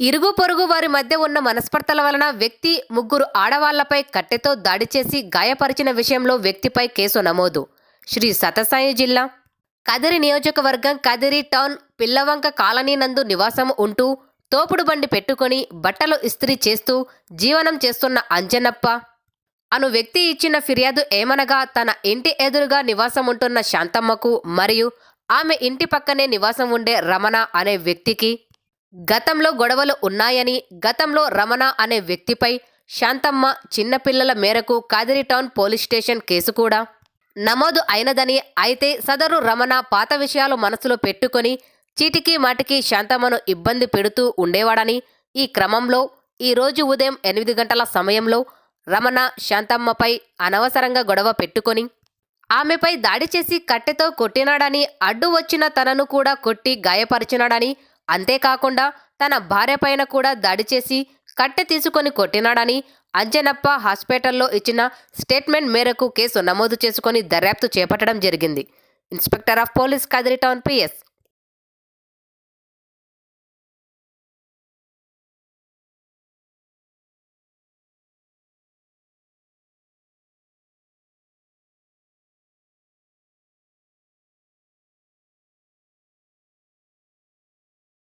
ఇరుగు పొరుగు వారి మధ్య ఉన్న మనస్పర్ధల వలన వ్యక్తి ముగ్గురు ఆడవాళ్ళపై కట్టెతో దాడి చేసి గాయపరిచిన విషయంలో వ్యక్తిపై కేసు నమోదు. శ్రీ సతసాయి జిల్లా కదిరి నియోజకవర్గం కదిరి టౌన్ పిల్లవంక కాలనీ నందు నివాసం ఉంటూ తోపుడు బండి పెట్టుకొని బట్టలు ఇస్త్రీ చేస్తూ జీవనం చేస్తున్న అంజనప్ప. అను వ్యక్తి ఇచ్చిన ఫిర్యాదు ఏమనగా తన ఇంటి ఎదురుగా నివాసం ఉంటున్న శాంతమ్మకు మరియు ఆమె ఇంటి పక్కనే నివాసం ఉండే రమణ అనే వ్యక్తికి గతంలో గొడవలు ఉన్నాయని గతంలో రమణ అనే వ్యక్తిపై శాంతమ్మ చిన్నపిల్లల మేరకు Kadiri town police station case కూడా. నమోదు అయినదని అయితే సదరు రమణ పాత విషయాలు మనసులో పెట్టుకొని చీటికి మాటికి శాంతమ్మను ఇబ్బంది పెడుతూ ఉండేవాడని ఈ క్రమంలో ఈ రోజు ఉదయం ఎనిమిది గంటల సమయంలో రమణ శాంతమ్మపై అనవసరంగా గొడవ పెట్టుకొని ఆమెపై దాడి చేసి కట్టెతో కొట్టినాడని అడ్డు వచ్చిన తనను కూడా కొట్టి గాయపరిచినాడని అంతేకాకుండా తన భార్యపైన కూడా దాడి చేసి కట్టె తీసుకొని కొట్టినాడని అంజనప్ప హాస్పిటల్లో ఇచ్చిన స్టేట్మెంట్ మేరకు కేసు నమోదు చేసుకొని దర్యాప్తు చేపట్టడం జరిగింది. Inspector of police Kadiri town PS